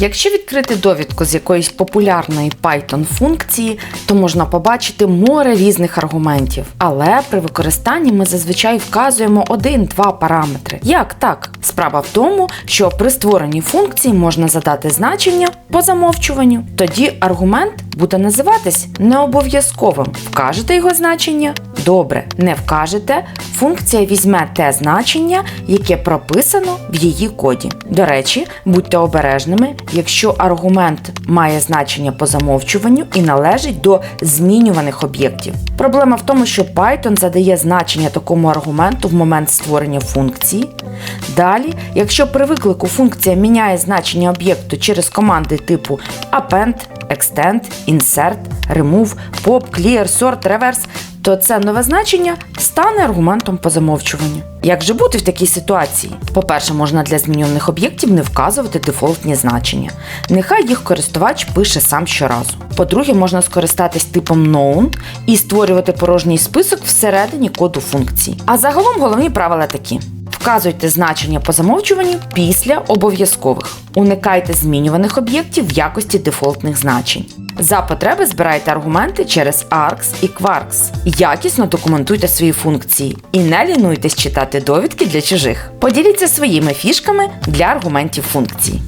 Якщо відкрити довідку з якоїсь популярної Python функції, то можна побачити море різних аргументів. Але при використанні ми зазвичай вказуємо один-два параметри. Як так? Справа в тому, що при створенні функції можна задати значення по замовчуванню. Тоді аргумент буде називатись необов'язковим. Вкажете його значення? Добре, не вкажете, функція візьме те значення, яке прописано в її коді. До речі, будьте обережними, якщо аргумент має значення по замовчуванню і належить до змінюваних об'єктів. Проблема в тому, що Python задає значення такому аргументу в момент створення функції. Далі, якщо при виклику функція міняє значення об'єкту через команди типу append, extend, insert, remove, pop, clear, sort, reverse, то це нове значення стане аргументом по замовчуванню. Як же бути в такій ситуації? По-перше, можна для змінюваних об'єктів не вказувати дефолтні значення. Нехай їх користувач пише сам щоразу. По-друге, можна скористатись типом known і створювати порожній список всередині коду функції. А загалом головні правила такі. Вказуйте значення по замовчуванню після обов'язкових. Уникайте змінюваних об'єктів в якості дефолтних значень. За потреби збирайте аргументи через ARCS і quarks. Якісно документуйте свої функції і не лінуйтесь читати довідки для чужих. Поділіться своїми фішками для аргументів функцій.